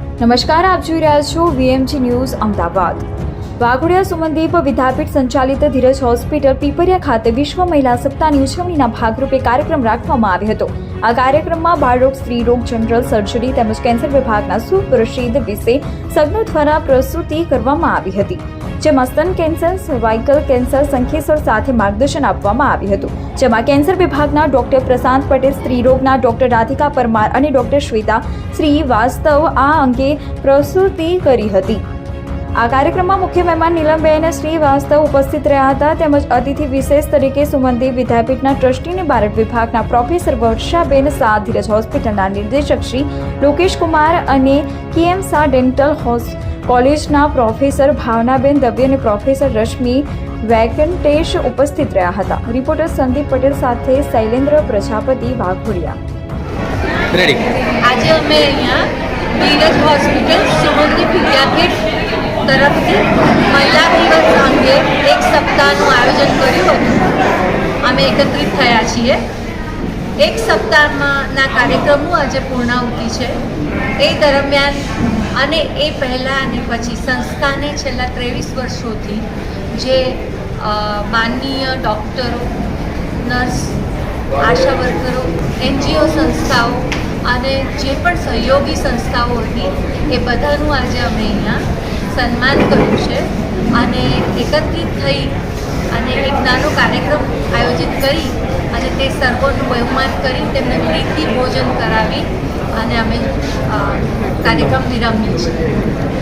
નમસ્કાર, આપ જોઈ રહ્યા છો વીએમજી ન્યૂઝ અમદાવાદ. વાઘોડિયા સુમનદીપ વિદ્યાપીઠ સંચાલિત ધીરજ હોસ્પિટલ પીપરિયા ખાતે વિશ્વ મહિલા સપ્તાહની ઉજવણીના ભાગરૂપે કાર્યક્રમ રાખવામાં આવ્યો હતો. આ કાર્યક્રમમાં બાળરોગ, સ્ત્રીરોગ, જનરલ સર્જરી તેમજ કેન્સર વિભાગના સુપ્રસિદ્ધ વિશે સજ્ઞો દ્વારા પ્રસ્તુતિ કરવામાં આવી હતી. જેમાં સ્તન કેન્સર સર્વાઇકલ કેન્સર સંખેસર સાથે માર્ગદર્શન આપવામાં આવ્યું હતું. જેમાં કેન્સર વિભાગના ડોક્ટર પ્રશાંત પટેલ, સ્ત્રીરોગના ડોક્ટર રાધિકા પરમાર અને ડોક્ટર શ્વેતા શ્રીવાસ્તવ આ અંગે પ્રસ્તુતિ કરી હતી. આ કાર્યક્રમમાં મુખ્ય મહેમાન નીલમબેન શ્રીવાસ્તવ ઉપસ્થિત રહ્યા હતા. તેમજ અતિથિ વિશેષ તરીકે સુમનદેવ વિદ્યાપીઠના ટ્રસ્ટીને બાળક વિભાગના પ્રોફેસર વર્ષાબેન શાહ, ધીરજ હોસ્પિટલના નિર્દેશક શ્રી લોકેશ કુમાર અને કેએમ શાહ ડેન્ટલ હોસ કોલેજના પ્રોફેસર ભાવનાબેન દવે અને પ્રોફેસર રશ્મિ વેકન્ટેશ ઉપસ્થિત રહ્યા હતા. રિપોર્ટર સંદીપ પટેલ સાથે શૈલેન્દ્ર પ્રજાપતિ વાઘોડિયા. આજે અમે અહીંયા નીરજ હોસ્પિટલ સુગંધી વિદ્યાપીઠ તરફથી મહિલા દિવસ અંગે એક સપ્તાહનું આયોજન કર્યું હતું. અમે એકત્રિત થયા છીએ. એક સપ્તાહમાં ના કાર્યક્રમો આજે પૂર્ણાહુતિ છે. એ દરમિયાન અને એ પહેલાં અને પછી સંસ્થાને છેલ્લા ત્રેવીસ વર્ષોથી જે માનનીય ડૉક્ટરો, નર્સ, આશા વર્કરો, એનજીઓ સંસ્થાઓ અને જે પણ સહયોગી સંસ્થાઓ હતી, એ બધાનું આજે અમે અહીંયા સન્માન કર્યું છે અને એકત્રિત થઈ અને એક નાનો કાર્યક્રમ આયોજિત કરી અને તે સર્વોનું બહુમાન કરી તેમને પ્રીતિ ભોજન કરાવી અને અમે અ, કાર્યક્રમ વિરમીએ છીએ